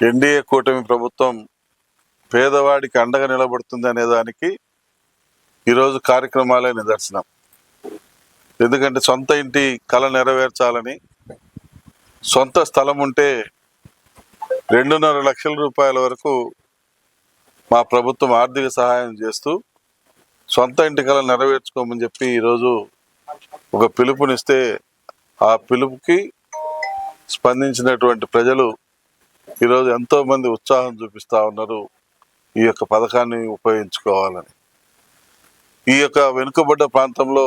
NDA కూటమి ప్రభుత్వం పేదవాడికి అండగా నిలబడుతుంది అనే దానికి ఈరోజు కార్యక్రమాలే నిదర్శనం. ఎందుకంటే సొంత ఇంటి కళ నెరవేర్చాలని సొంత స్థలం ఉంటే రెండున్నర లక్షల రూపాయల వరకు మా ప్రభుత్వం ఆర్థిక సహాయం చేస్తూ సొంత ఇంటి కళ నెరవేర్చుకోమని చెప్పి ఈరోజు ఒక పిలుపునిస్తే ఆ పిలుపుకి స్పందించినటువంటి ప్రజలు ఈరోజు ఎంతో మంది ఉత్సాహం చూపిస్తూ ఉన్నారు ఈ యొక్క పథకాన్ని ఉపయోగించుకోవాలని. ఈ యొక్క వెనుకబడ్డ ప్రాంతంలో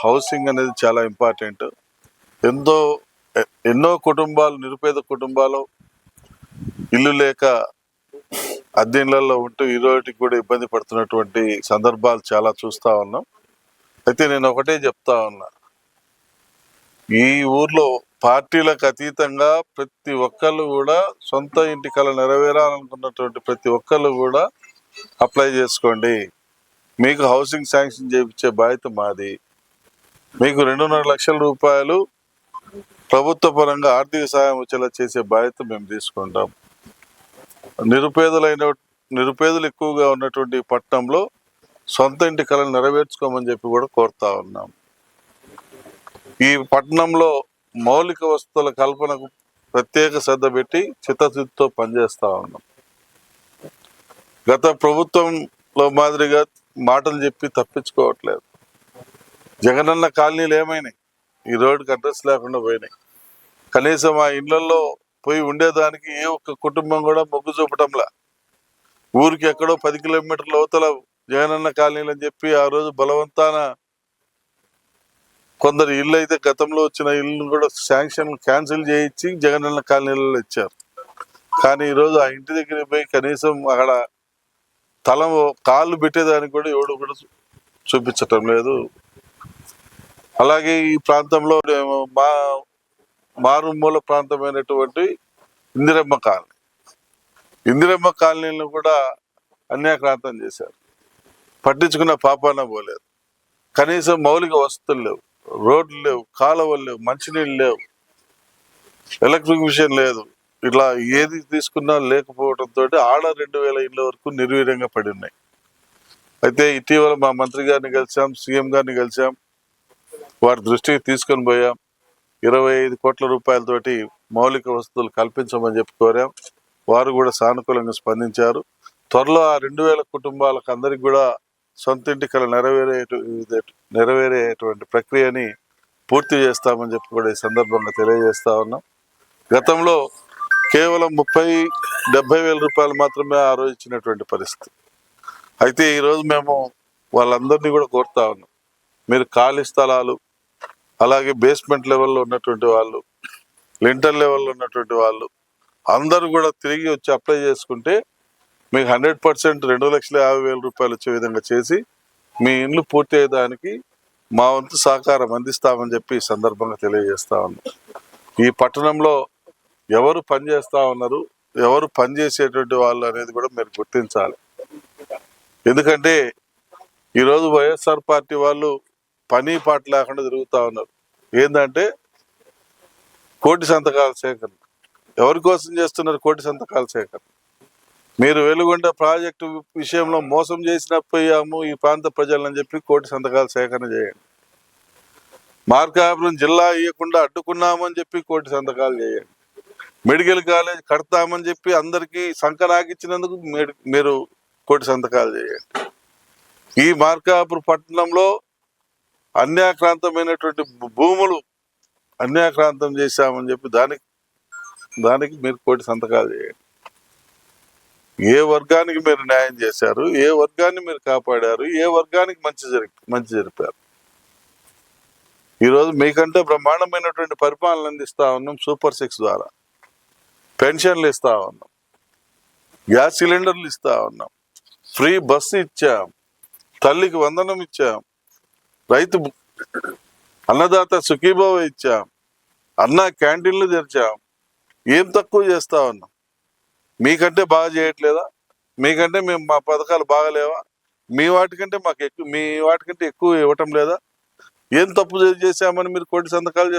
హౌసింగ్ అనేది చాలా ఇంపార్టెంట్. ఎంతో ఎన్నో కుటుంబాలు నిరుపేద కుటుంబాలు ఇల్లు లేక అద్దెన్లలో ఉంటూ ఈ రోజుకి కూడా ఇబ్బంది పడుతున్నటువంటి సందర్భాలు చాలా చూస్తూ ఉన్నాం. అయితే నేను ఒకటే చెప్తా ఉన్నా. ఈ ఊర్లో పార్టీలకు అతీతంగా ప్రతి ఒక్కళ్ళు కూడా సొంత ఇంటి కళ నెరవేరాలనుకున్నటువంటి ప్రతి ఒక్కళ్ళు కూడా అప్లై చేసుకోండి. మీకు హౌసింగ్ శాంక్షన్ చేయించే బాధ్యత మాది. మీకు రెండున్నర లక్షల రూపాయలు ప్రభుత్వ పరంగా ఆర్థిక సహాయం వచ్చేలా చేసే బాధ్యత మేము తీసుకుంటాం. నిరుపేదలైన నిరుపేదలు ఎక్కువగా ఉన్నటువంటి పట్టణంలో సొంత ఇంటి కళను నెరవేర్చుకోమని చెప్పి కూడా కోరుతా ఉన్నాం. ఈ పట్టణంలో మౌలిక వసతుల కల్పనకు ప్రత్యేక శ్రద్ధ పెట్టి చిత్తశుద్ధితో పనిచేస్తా ఉన్నాం. గత ప్రభుత్వంలో మాదిరిగా మాటలు చెప్పి తప్పించుకోవట్లేదు. జగనన్న కాలనీలు ఏమైనాయి? ఈ రోడ్డుకి అడ్రస్ లేకుండా పోయినాయి. కనీసం ఆ ఇళ్ళలో పోయి ఉండేదానికి ఏ ఒక్క కుటుంబం కూడా మొగ్గు చూపటంలా. ఊరికి ఎక్కడో పది కిలోమీటర్ల అవతల జగనన్న కాలనీలు అని చెప్పి ఆ రోజు బలవంతాన కొందరు ఇల్లు అయితే గతంలో వచ్చిన ఇల్లు కూడా శాంక్షన్ క్యాన్సిల్ చేయించి జగనన్న కాలనీలలో ఇచ్చారు. కానీ ఈరోజు ఆ ఇంటి దగ్గర పోయి కనీసం అక్కడ తల కాళ్ళు పెట్టేదానికి కూడా ఎవడు కూడా చూపించటం లేదు. అలాగే ఈ ప్రాంతంలో మేము మా మారుమూల ప్రాంతమైనటువంటి ఇందిరమ్మ కాలనీ. ఇందిరమ్మ కాలనీలను కూడా అన్యాక్రాంతం చేశారు. పట్టించుకున్న పాపాన పోలేదు. కనీసం మౌలిక వసతులు లేవు. రోడ్లు లేవు కాలువలు లేవు మంచినీళ్ళు లేవు. ఎలక్ట్రిక్ మిషన్ లేదు. ఇట్లా ఏది తీసుకున్నా లేకపోవడంతో ఆడ రెండు వేల ఇళ్ళ వరకు నిర్వీర్యంగా పడి ఉన్నాయి. అయితే ఇటీవల మా మంత్రి గారిని కలిసాం సీఎం గారిని కలిసాం. వారి దృష్టికి తీసుకొని పోయాం. ఇరవై ఐదు కోట్ల రూపాయలతోటి మౌలిక వసతులు కల్పించమని చెప్పి కోరాం. వారు కూడా సానుకూలంగా స్పందించారు. త్వరలో ఆ రెండు వేల కుటుంబాలకు అందరికి కూడా సొంత ఇంటి కళ నెరవేరే నెరవేరేటువంటి ప్రక్రియని పూర్తి చేస్తామని చెప్పి కూడా ఈ సందర్భంగా తెలియజేస్తా ఉన్నాం. గతంలో కేవలం ముప్పై డెబ్బై వేల రూపాయలు మాత్రమే ఆ రోజు ఇచ్చినటువంటి పరిస్థితి. అయితే ఈరోజు మేము వాళ్ళందరినీ కూడా కోరుతా ఉన్నాం. మీరు ఖాళీ స్థలాలు అలాగే బేస్మెంట్ లెవెల్లో ఉన్నటువంటి వాళ్ళు లింటర్ లెవెల్లో ఉన్నటువంటి వాళ్ళు అందరూ కూడా తిరిగి వచ్చి అప్లై చేసుకుంటే మీకు హండ్రెడ్ పర్సెంట్ రెండు లక్షల యాభై వేల రూపాయలు వచ్చే విధంగా చేసి మీ ఇండ్లు పూర్తి అయ్యేదానికి మా వంతు సహకారం అందిస్తామని చెప్పి ఈ సందర్భంగా తెలియజేస్తా ఉన్నాం. ఈ పట్టణంలో ఎవరు పనిచేస్తా ఉన్నారు ఎవరు పనిచేసేటువంటి వాళ్ళు అనేది కూడా మీరు గుర్తించాలి. ఎందుకంటే ఈరోజు వైఎస్ఆర్ పార్టీ వాళ్ళు పని పాట లేకుండా తిరుగుతూ ఉన్నారు. ఏంటంటే కోటి సంతకాల సేకరణ. ఎవరి కోసం చేస్తున్నారు కోటి సంతకాల సేకరణ? మీరు వెలుగొండ ప్రాజెక్టు విషయంలో మోసం చేసినపోయాము ఈ ప్రాంత ప్రజలని చెప్పి కోటి సంతకాలు సేకరణ చేయండి. మార్కాపురం జిల్లా ఇవ్వకుండా అడ్డుకున్నామని చెప్పి కోటి సంతకాలు చేయండి. మెడికల్ కాలేజ్ కడతామని చెప్పి అందరికీ సంకరాకిచ్చినందుకు మీరు- మీరు కోటి సంతకాలు చేయండి. ఈ మార్కాపురం పట్టణంలో అన్యాక్రాంతమైనటువంటి భూములు అన్యాక్రాంతం చేశామని చెప్పి దానికి దానికి మీరు కోటి సంతకాలు చేయండి. ఏ వర్గానికి మీరు న్యాయం చేశారు ఏ వర్గాన్ని మీరు కాపాడారు ఏ వర్గానికి మంచి జరి మంచి జరిపారు? ఈరోజు మీకంటే బ్రహ్మాండమైనటువంటి పరిపాలన అందిస్తా ఉన్నాం సూపర్ సిక్స్ ద్వారా. పెన్షన్లు ఇస్తా ఉన్నాం. గ్యాస్ సిలిండర్లు ఇస్తా ఉన్నాం. ఫ్రీ బస్సు ఇచ్చాం. తల్లికి వందనం ఇచ్చాం. రైతు అన్నదాత సుఖీభావ ఇచ్చాం. అన్న క్యాంటీన్లు తెరిచాం. ఏం తక్కువ చేస్తా ఉన్నాం? మీకంటే బాగా చేయట్లేదా? మీకంటే మేము మా పథకాలు బాగలేవా? మీ వాటికంటే మాకు ఎక్కువ మీ వాటికంటే ఎక్కువ ఇవ్వటం లేదా? ఏం తప్పు చేశామని మీరు కోటి సంతకాలు